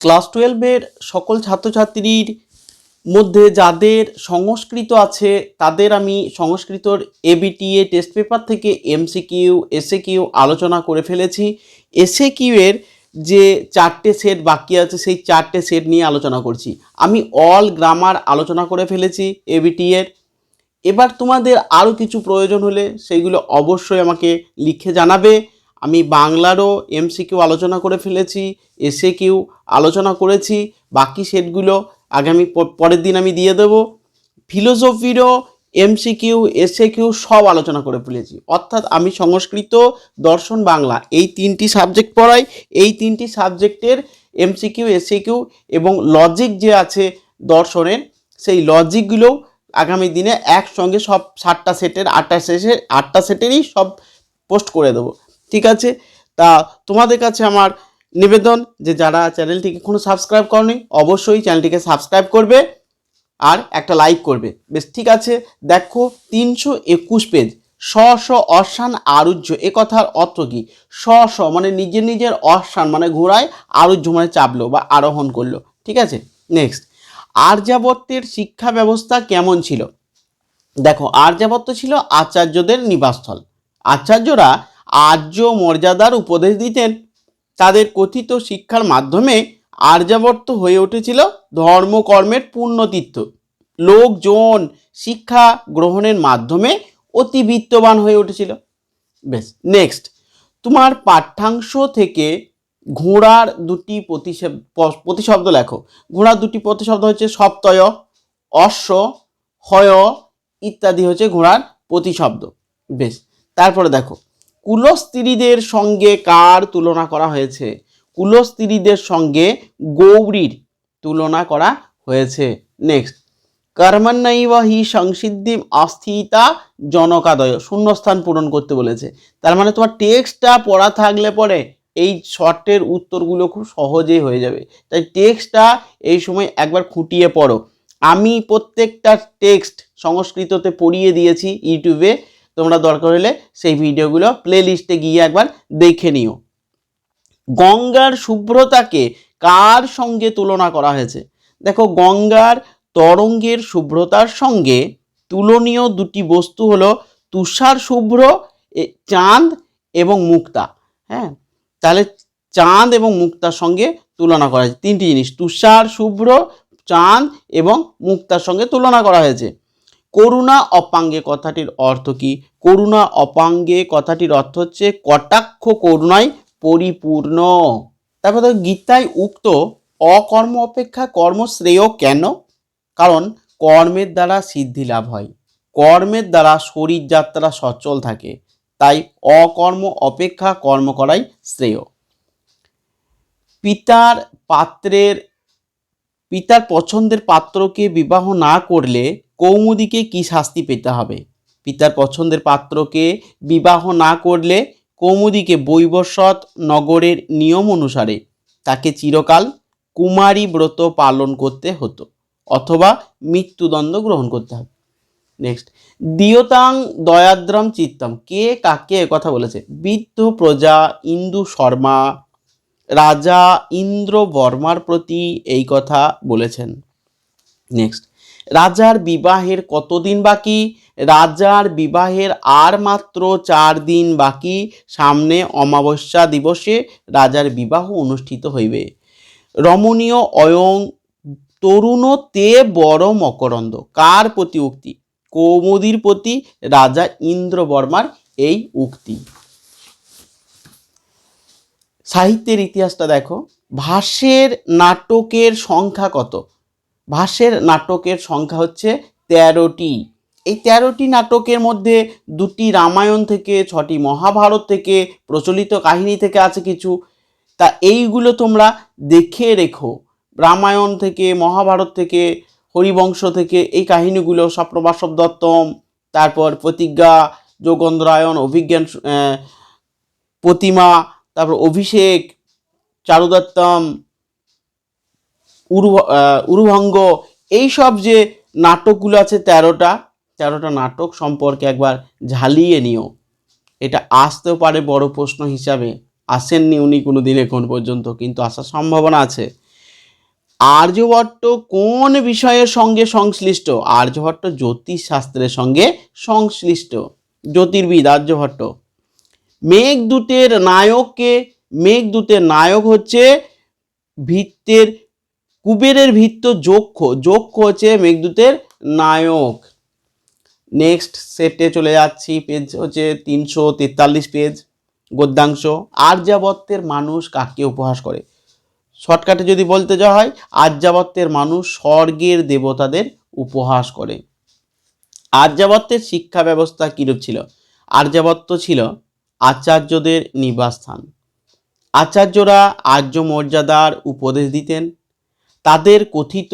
Class টুয়েলভের সকল ছাত্রছাত্রীর মধ্যে যাদের সংস্কৃত আছে, তাদের আমি সংস্কৃতর এবিটিএ টেস্ট পেপার থেকে এমসিকিউ এসএ কিউ আলোচনা করে ফেলেছি। এসএ কিউয়ের যে চারটে সেট বাকি আছে, সেই চারটে সেট নিয়ে আলোচনা করছি। আমি অল গ্রামার আলোচনা করে ফেলেছি এবিটিএর এবার তোমাদের আরও কিছু প্রয়োজন হলে সেইগুলো অবশ্যই আমাকে লিখে জানাবে। আমি বাংলারও এমসিকিউ আলোচনা করে ফেলেছি এসে কিউ আলোচনা করেছি, বাকি সেটগুলো আগামী পরের দিন আমি দিয়ে দেবো। ফিলোসফিরও এমসিকিউ এসএ কিউ সব আলোচনা করে ফেলেছি। অর্থাৎ আমি সংস্কৃত, দর্শন, বাংলা এই তিনটি সাবজেক্ট পড়াই। এই তিনটি সাবজেক্টের এমসিকিউ এসএ কিউ এবং লজিক যে আছে দর্শনের, সেই লজিকগুলো আগামী দিনে একসঙ্গে সব সাতটা সেটের, আটটা শেষে আটটা সেটেরই সব পোস্ট করে দেবো। ঠিক আছে? তা তোমাদের কাছে আমার নিবেদন যে যারা চ্যানেলটিকে এখনও সাবস্ক্রাইব করনি, অবশ্যই চ্যানেলটিকে সাবস্ক্রাইব করবে আর একটা লাইক করবে। বেশ, ঠিক আছে? দেখো, তিনশো একুশ পেজ স স অশ্বান আরুহ্য, এ কথার অর্থ কি? স স মানে নিজের নিজের অশ্বান মানে ঘোড়ায় আরুহ্য মানে চাপলো বা আরোহণ করল। ঠিক আছে? নেক্সট আর্যাবর্তের শিক্ষা ব্যবস্থা কেমন ছিল? দেখো আর্যাবর্ত ছিল আচার্যদের নিবাসস্থল। আচার্যরা আর্য মর্যাদার উপদেশ দিতেন। তাদের কথিত শিক্ষার মাধ্যমে আর্যাবর্ত হয়ে উঠেছিল ধর্মকর্মের পূর্ণতীর্থ লোকজন শিক্ষা গ্রহণের মাধ্যমে অতি বিত্তবান হয়ে উঠেছিল। বেশ নেক্সট তোমার পাঠ্যাংশ থেকে ঘোড়ার দুটি প্রতিশব- প্রতিশব্দ লেখো। ঘোড়ার দুটি প্রতিশব্দ হচ্ছে সপ্তয়, অশ্ব, হয়, ইত্যাদি হচ্ছে ঘোড়ার প্রতিশব্দ। বেশ, তারপরে দেখো। কুলস্ত্রীদের সঙ্গে কার তুলনা করা হয়েছে? কুলস্ত্রীদের সঙ্গে গৌরীর তুলনা করা হয়েছে। নেক্সট কর্মণ্যৈব হি সংসিদ্ধিম অস্থিতা জনকাদয়। শূন্যস্থান পূরণ করতে বলেছে। তার মানে তোমার টেক্সটটা পড়া থাকলে পরে এই শর্টের উত্তরগুলো খুব সহজেই হয়ে যাবে। তাই টেক্সটটা এই সময় একবার খুঁটিয়ে পড়ো। আমি প্রত্যেকটা টেক্সট সংস্কৃততে পড়িয়ে দিয়েছি ইউটিউবে। তোমরা দরকার হলে সেই ভিডিওগুলো প্লে লিস্টে গিয়ে একবার দেখে নিও। গঙ্গার শুভ্রতাকে কার সঙ্গে তুলনা করা হয়েছে? দেখো, গঙ্গার তরঙ্গের শুভ্রতার সঙ্গে তুলনীয় দুটি বস্তু হলো তুষার শুভ্র চাঁদ এবং মুক্তা। হ্যাঁ? তাহলে চাঁদ এবং মুক্তার সঙ্গে তুলনা করা হয়েছে। তিনটি জিনিস, তুষার শুভ্র, চাঁদ এবং মুক্তার সঙ্গে তুলনা করা হয়েছে। করুণা অপাঙ্গে কথাটির অর্থ কি? করুণা অপাঙ্গে কথাটির অর্থ হচ্ছে কটাক্ষ করুণায় পরিপূর্ণ। তারপর দেখো, গীতায় উক্ত অকর্ম অপেক্ষা কর্ম শ্রেয় কেন? কারণ কর্মের দ্বারা সিদ্ধি লাভ হয়। কর্মের দ্বারা শরীর যাত্রা সচল থাকে। তাই অকর্ম অপেক্ষা কর্ম করাই শ্রেয়। পিতার পাত্রের পিতার পছন্দের পাত্রকে বিবাহ না করলে কৌমুদিকে কি শাস্তি পেতে হবে? পিতার পছন্দের পাত্রকে বিবাহ না করলে কৌমুদিকে বৈবস্বত নগরের নিয়ম অনুসারে তাকে চিরকাল কুমারী ব্রত পালন করতে হতো অথবা মৃত্যুদণ্ড গ্রহণ করতে হবে। নেক্সট দিয়তাং দয়াদ্রম চিত্তম। কে কাকে কথা বলেছে? বৃদ্ধ প্রজা, ইন্দু শর্মা রাজা ইন্দ্র বর্মার প্রতি এই কথা বলেছেন। নেক্সট রাজার বিবাহের কতদিন বাকি? রাজার বিবাহের আর মাত্র চার দিন বাকি। সামনে অমাবস্যা দিবসে রাজার বিবাহ অনুষ্ঠিত হইবে। রমণীয় অয়ং তরুণ তে বড় মকরন্দ। কার প্রতি উক্তি? কৌমুদীর প্রতি রাজা ইন্দ্রবর্মার এই উক্তি। সাহিত্যের ইতিহাসটা দেখো, ভাষ্যের নাটকের সংখ্যা কত? ভাষের নাটকের সংখ্যা হচ্ছে তেরোটি। এই তেরোটি নাটকের মধ্যে দুটি রামায়ণ থেকে, ছটি মহাভারত থেকে, প্রচলিত কাহিনী থেকে আছে কিছু। তা এইগুলো তোমরা দেখে রেখো। রামায়ণ থেকে, মহাভারত থেকে, হরিবংশ থেকে, এই কাহিনীগুলো সপ্রবাসব দত্তম, তারপর প্রতিজ্ঞা, যোগন্দ্রায়ণ, অভিজ্ঞান প্রতিমা তারপর অভিষেক, চারুদত্তম উরু উরুভঙ্গ, এইসব যে নাটকগুলো আছে তেরোটা তেরোটা নাটক সম্পর্কে একবার ঝালিয়ে নিও। এটা আসতেও পারে বড় প্রশ্ন হিসাবে। আসেননি উনি কোনো দিন এখন পর্যন্ত, কিন্তু আসার সম্ভাবনা আছে। আর্যভট্ট কোন বিষয়ের সঙ্গে সংশ্লিষ্ট? আর্যভট্ট জ্যোতিষশাস্ত্রের সঙ্গে সংশ্লিষ্ট। জ্যোতির্বিদ আর্যভট্ট মেঘদূতের নায়ককে মেঘদূতের নায়ক হচ্ছে ভিত্তের, কুবেরের ভিত্ত যক্ষ যক্ষ হচ্ছে মেঘদূতের নায়ক। নেক্সট সেটে চলে যাচ্ছি পেজ হচ্ছে তিনশো তেতাল্লিশ পেজ গদ্যাংশ, আর্যাবত্যের মানুষ কাকে উপহাস করে? শর্টকাটে যদি বলতে যাওয়া হয়, আর্যাবত্যের মানুষ স্বর্গের দেবতাদের উপহাস করে। আর্যাবত্যের শিক্ষা ব্যবস্থা কীরূপ ছিল? আর্যাবত্য ছিল আচার্যদের নিবাসস্থান। আচার্যরা আর্য মর্যাদার উপদেশ দিতেন। তাদের কথিত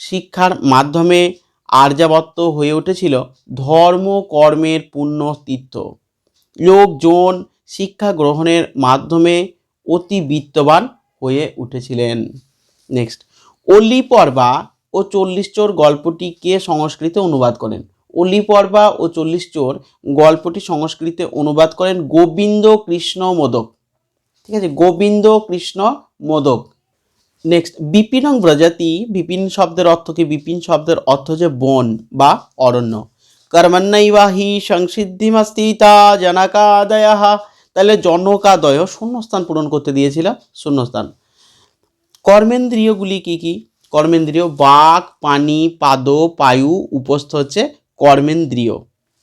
শিক্ষার মাধ্যমে আর্যাবত্য হয়ে উঠেছিল ধর্ম কর্মের পূর্ণ তীর্থ। লোকজন শিক্ষা গ্রহণের মাধ্যমে অতি বিত্তবান হয়ে উঠেছিলেন। নেক্সট অলি পর্বা ও চল্লিশ চোর গল্পটি কে সংস্কৃতে অনুবাদ করেন? অলি পর্বা ও চল্লিশ চোর গল্পটি সংস্কৃতে অনুবাদ করেন গোবিন্দ কৃষ্ণ মোদক। ঠিক আছে, গোবিন্দ কৃষ্ণ মোদক। নেক্সট বিপিনং ব্রজাতি। বিপিন শব্দের অর্থ কি? বিপিন শব্দের অর্থ যে বন বা অরণ্য। কর্মণ্যৈবাহি সংসিদ্ধিমাস্তিতা জনকাদয়। তাহলে জনকাদয় শূন্যস্থান পূরণ করতে দিয়েছিল, শূন্যস্থান। কর্মেন্দ্রিয়গুলি কি কি? কর্মেন্দ্রিয় বাক পানি পাদ পায়ু উপস্থ হচ্ছে কর্মেন্দ্রিয়।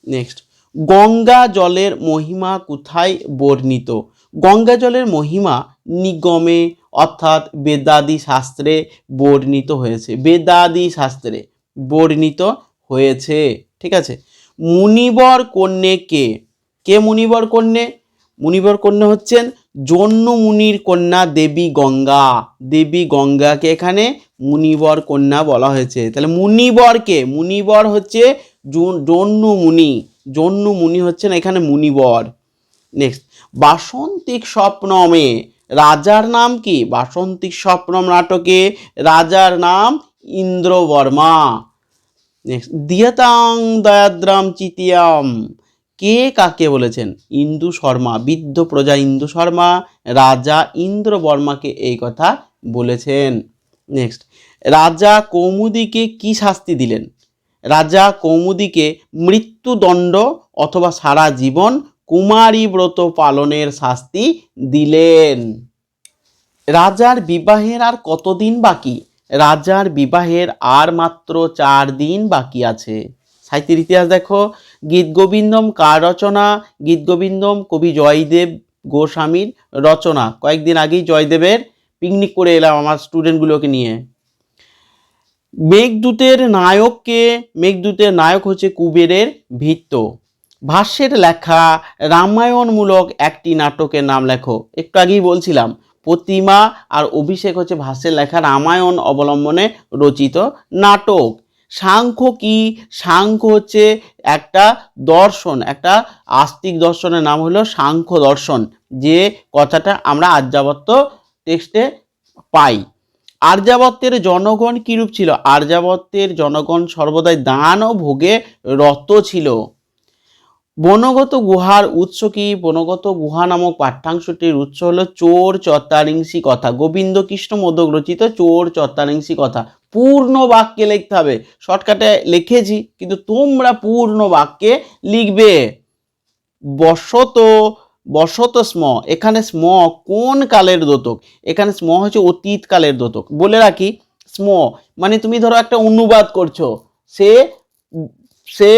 নেক্সট গঙ্গা জলের মহিমা কোথায় বর্ণিত? গঙ্গা জলের মহিমা নিগমে, অর্থাৎ বেদাদি শাস্ত্রে বর্ণিত হয়েছে। বেদাদি শাস্ত্রে বর্ণিত হয়েছে। ঠিক আছে? মুনিবর কন্যে কে? কে মুনিবর কন্যে? মুনিবর কন্যা হচ্ছেন জন্য মুনির কন্যা দেবী গঙ্গা। দেবী গঙ্গাকে এখানে মুনিবর কন্যা বলা হয়েছে। তাহলে মুনিবরকে মুনিবর হচ্ছে জন্য মুনি জন্য মুনি হচ্ছেন এখানে মুনিবর। নেক্সট বাসন্তিক স্বপ্নমে রাজার নাম কি? বাসন্তিক স্বপ্নম নাটকে রাজার নাম ইন্দ্রবর্মা। নেক্সট দিয়তাং দয়াদ্রাম চিতিয়াম। কে কাকে বলেছেন? ইন্দু শর্মা, বৃদ্ধ প্রজা ইন্দু শর্মা, রাজা ইন্দ্র বর্মাকে এই কথা বলেছেন। নেক্সট রাজা কৌমুদিকে কি শাস্তি দিলেন? রাজা কৌমুদীকে মৃত্যুদণ্ড অথবা সারা জীবন কুমারী ব্রত পালনের শাস্তি দিলেন। রাজার বিবাহের আর কতদিন বাকি? রাজার বিবাহের আর মাত্র চার দিন বাকি আছে। সাহিত্যের ইতিহাস দেখো, গীত গোবিন্দম কার রচনা? গীত গোবিন্দম, কবি জয়দেব গোস্বামীর রচনা। কয়েকদিন আগেই জয়দেবের পিকনিক করে এলাম আমার স্টুডেন্টগুলোকে নিয়ে। মেঘদূতের নায়ককে, মেঘদূতের নায়ক হচ্ছে কুবেরের ভিত্ত ভাষ্যের লেখা রামায়ণমূলক একটি নাটকের নাম লেখো। একটু আগেই বলছিলাম, প্রতিমা আর অভিষেক হচ্ছে ভাষ্যের লেখা রামায়ণ অবলম্বনে রচিত নাটক। সাংখ্য কি? সাংখ্য হচ্ছে একটা দর্শন, একটা আস্তিক দর্শনের নাম হলো সাংখ্য দর্শন, যে কথাটা আমরা আর্যাবত্ত টেক্সটে পাই। আর্যাবত্যের জনগণ কিরূপ ছিল? আর্যাবত্যের জনগণ সর্বদাই দান ও ভোগে রত ছিল। বনগত গুহার উৎস কি? বনগত গুহা নামক পাঠ্যাংশটির উৎস হল চোর চত্বারিংশী কথা। গোবিন্দ কৃষ্ণ মোদক রচিত চোর চত্বারিংশী কথা। পূর্ণ বাক্যে লিখতে হবে। শর্টকাটে লিখেছি, কিন্তু তোমরা পূর্ণ বাক্যে লিখবে। বসত বসত স্ম, এখানে স্ম কোন কালের দোতক? এখানে স্ম হচ্ছে অতীত কালের দোতক। বলে রাখি, স্ম মানে তুমি ধরো একটা অনুবাদ করছ, সে সে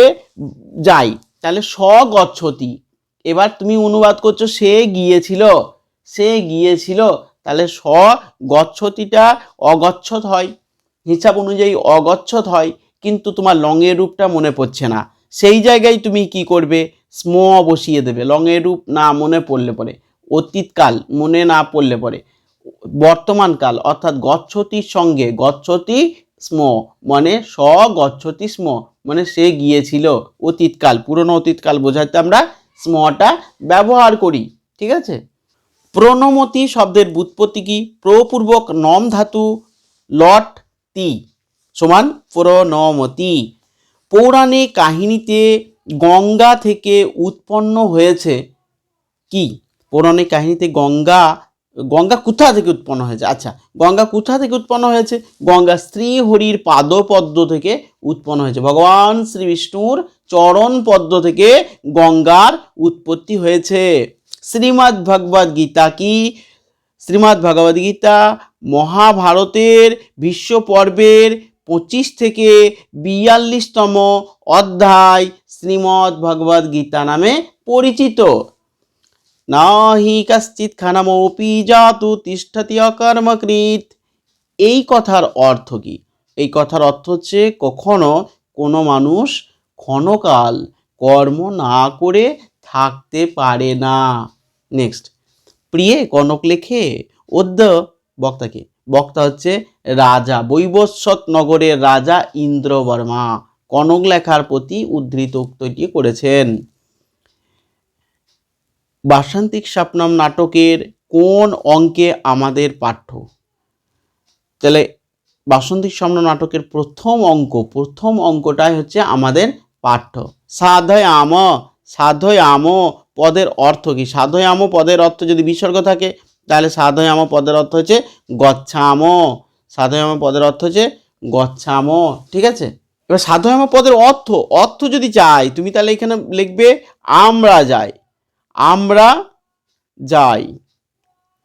যাই, তাহলে স গচ্ছতি এবার তুমি অনুবাদ করছ, সে গিয়েছিল সে গিয়েছিল, তাহলে স গচ্ছতিটা অগচ্ছত হয়। হিসাব অনুযায়ী অগচ্ছত হয়, কিন্তু তোমার লঙের রূপটা মনে পড়ছে না। সেই জায়গায় তুমি কি করবে? স্ম বসিয়ে দেবে। লঙের রূপ না মনে পড়লে পরে। অতীতকাল মনে না পড়লে পরে। বর্তমানকাল অর্থাৎ গচ্ছতির সঙ্গে। গচ্ছতি স্ম মানে স গচ্ছতি স্ম মানে সে গিয়েছিল অতীতকাল। পুরনো অতীতকাল বোঝাতে আমরা স্মটা ব্যবহার করি। ঠিক আছে? প্রণমতি শব্দের বুৎপত্তি কি? প্রপূর্বক নম ধাতু লট তি সমান প্রণমতি। পৌরাণিক কাহিনীতে গঙ্গা থেকে উৎপন্ন হয়েছে কি? পৌরাণিক কাহিনীতে গঙ্গা গঙ্গা কোথা থেকে উৎপন্ন হয়েছে? আচ্ছা গঙ্গা কোথা থেকে উৎপন্ন হয়েছে? গঙ্গা শ্রী হরির পাদপদ্ম থেকে উৎপন্ন হয়েছে। ভগবান শ্রী বিষ্ণুর চরণ পদ্ম থেকে গঙ্গার উৎপত্তি হয়েছে। শ্রীমদ্ ভগবদ গীতা কি? শ্রীমদ্ ভগবদ গীতা মহাভারতের বিশ্ব পর্বের পঁচিশ থেকে বিয়াল্লিশতম অধ্যায় শ্রীমদ্ ভগবদ গীতা নামে পরিচিত। নাহি কশ্চিৎ খানামপি জাতু তিষ্ঠতি অকর্মকৃত। এই কথার অর্থ কি? এই কথার অর্থ হচ্ছে কখনো কোনো মানুষ ক্ষণকাল কর্ম না করে থাকতে পারে না। নেক্সট প্রিয়ে কনক লেখে অদ্য বক্তাকে বক্তা হচ্ছে রাজা বৈবস্বত নগরের রাজা ইন্দ্রবর্মা। কনক লেখার প্রতি উদ্ধৃত উক্তটি করেছেন। বাসান্তিক স্বপ্নম নাটকের কোন অঙ্কে আমাদের পাঠ্য? তাহলে বাসন্তিক স্বপ্ন নাটকের প্রথম অঙ্ক, প্রথম অঙ্কটাই হচ্ছে আমাদের পাঠ্য। সাধয় আম সাধয় আম পদের অর্থ কি? সাধয় আম পদের অর্থ যদি বিসর্গ থাকে তাহলে সাধয় আম পদের অর্থ হচ্ছে গচ্ছাম। সাধয় আম পদের অর্থ হচ্ছে গচ্ছাম, ঠিক আছে? এবার সাধয় আম পদের অর্থ অর্থ যদি চাই, তুমি তাহলে এখানে লিখবে আমরা যাই আমরা যাই,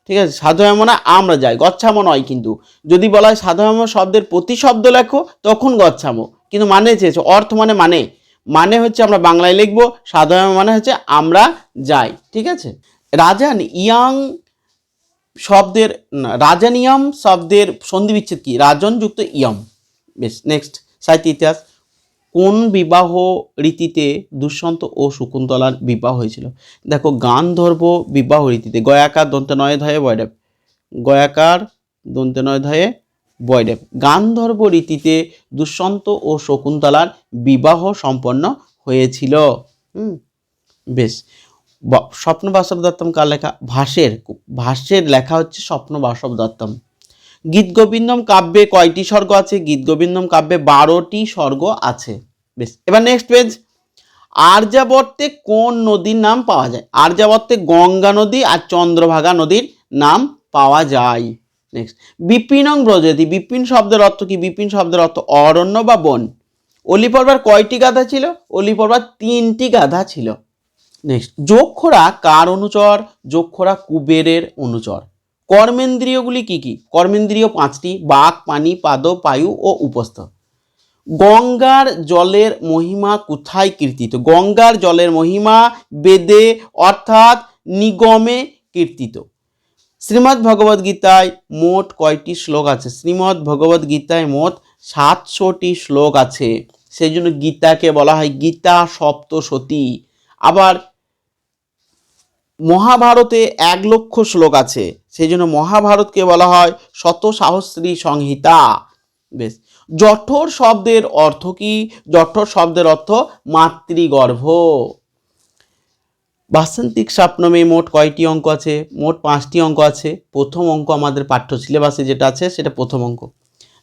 ঠিক আছে? সাধুয়াম না আমরা যাই, গচ্ছাম নয় কিন্তু। যদি বলা হয় সাধুয়াম শব্দের প্রতিশব্দ লেখো, তখন গচ্ছাম। কিন্তু মানে চেয়েছে অর্থ মানে মানে। মানে হচ্ছে আমরা বাংলায় লিখব সাধুয়াম মানে হচ্ছে আমরা যাই, ঠিক আছে? রাজান ইয়াং শব্দের রাজানিয়াম শব্দের সন্ধি বিচ্ছেদ কি? রাজন যুক্ত ইয়ম। বেশ নেক্সট সাহিত্য ইতিহাস। কোন বিবাহ রীতিতে দুষ্যন্ত ও শকুন্তলার বিবাহ হয়েছিল? দেখো গান্ধর্ব বিবাহ রীতিতে। গয়াকার দন্তে নয় ধয়ে বয়ডেব গয়াকার দন্তে নয় ধয়ে বয়ডেব গান্ধর্ব রীতিতে দুষ্যন্ত ও শকুন্তলার বিবাহ সম্পন্ন হয়েছিল। হুম, বেশ। স্বপ্ন বাসব দত্তম কার লেখা? ভাষের ভাষ্যের লেখা হচ্ছে স্বপ্ন বাসব দত্তম গীতগোবিন্দম কাব্যে কয়টি স্বর্গ আছে? গীতগোবিন্দম কাব্যে বারোটি স্বর্গ আছে। বেশ, এবার নেক্সট পেজ আর্যাবর্তে কোন নদীর নাম পাওয়া যায়? আর্যাবর্তে গঙ্গা নদী আর চন্দ্রভাগা নদীর নাম পাওয়া যায়। নেক্সট বিপিনং ব্রজতি। বিপিন শব্দের অর্থ কি? বিপিন শব্দের অর্থ অরণ্য বা বন। অলিপর্বার কয়টি গাধা ছিল? অলিপর্বার তিনটি গাধা ছিল। নেক্সট। যক্ষরা কার অনুচর? যক্ষরা কুবেরের অনুচর। কর্মেন্দ্রিয়গুলি কি কি? কর্মেন্দ্রিয় পাঁচটি, বাক, পানি, পাদ, পায়ু ও উপস্থ। গঙ্গার জলের মহিমা কোথায় কীর্তিত? গঙ্গার জলের মহিমা বেদে অর্থাৎ নিগমে কীর্তিত। শ্রীমদ্ ভগবদ গীতায় মোট কয়টি শ্লোক আছে? শ্রীমদ্ ভগবদ গীতায় মোট সাতশোটি শ্লোক আছে। সেই জন্য গীতাকে বলা হয় গীতা সপ্তশতী। আবার মহাভারতে এক লক্ষ শ্লোক আছে। সেই জন্য মহাভারতকে বলা হয় শত সাহস্রী সংহিতা। বেশ। জঠর শব্দের অর্থ কি? জঠর শব্দের অর্থ মাতৃগর্ভ। বাসন্তিক স্বপ্নমে মোট কয়টি অঙ্ক আছে? মোট পাঁচটি অঙ্ক আছে। প্রথম অঙ্ক আমাদের পাঠ্য সিলেবাসে যেটা আছে, সেটা প্রথম অঙ্ক।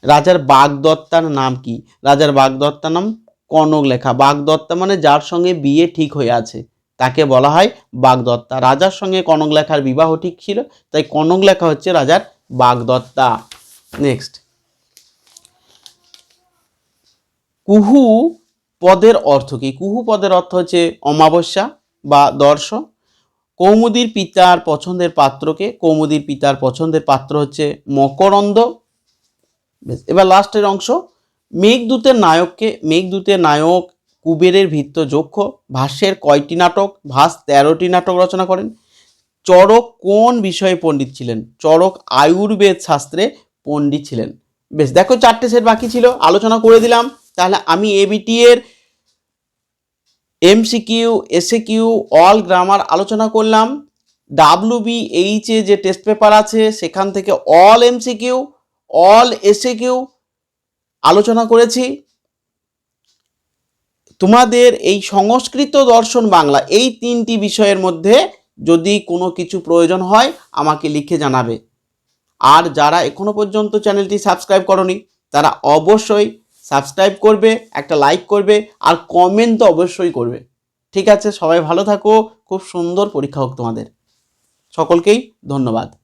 রাজার বাগদত্তার নাম কি? রাজার বাগদত্তার নাম কনক লেখা বাগদত্তা মানে যার সঙ্গে বিয়ে ঠিক হয়ে আছে। তাকে বলা হয় বাগদত্তা। রাজার সঙ্গে কনক লেখার বিবাহ ঠিক ছিল, তাই কনক লেখা হচ্ছে রাজার বাগদত্তা। নেক্সট কুহু পদের অর্থ কি? কুহু পদের অর্থ হচ্ছে অমাবস্যা বা দর্শ। কৌমুদির পিতার পছন্দের পাত্রকে কৌমুদীর পিতার পছন্দের পাত্র হচ্ছে মকরন্দ। এবার লাস্টের অংশ। মেঘদূতের নায়ককে, মেঘদূতের নায়ক কুবেরের ভিত্ত যক্ষ ভাষ্যের কয়টি নাটক, ভাস তেরোটি নাটক রচনা করেন। চরক কোন বিষয়ে পণ্ডিত ছিলেন? চরক আয়ুর্বেদ শাস্ত্রে পণ্ডিত ছিলেন। বেশ, দেখো চারটে সেট বাকি ছিল, আলোচনা করে দিলাম। তাহলে আমি এবিটি এর MCQ SA Q all grammar আলোচনা করলাম। ডাব্লু বি এইচে যে টেস্ট পেপার আছে, সেখান থেকে all MCQ all SA Q আলোচনা করেছি। তোমাদের এই সংস্কৃত দর্শন বাংলা, এই তিনটি বিষয়ের মধ্যে যদি কোনো কিছু প্রয়োজন হয়, আমাকে লিখে জানাবে। আর যারা এখনও পর্যন্ত চ্যানেলটি সাবস্ক্রাইব করনি, তারা অবশ্যই সাবস্ক্রাইব করবে, একটা লাইক করবে, আর কমেন্ট তো অবশ্যই করবে। ঠিক আছে, সবাই ভালো থাকো, খুব সুন্দর পরীক্ষা হোক তোমাদের। সকলকেই ধন্যবাদ।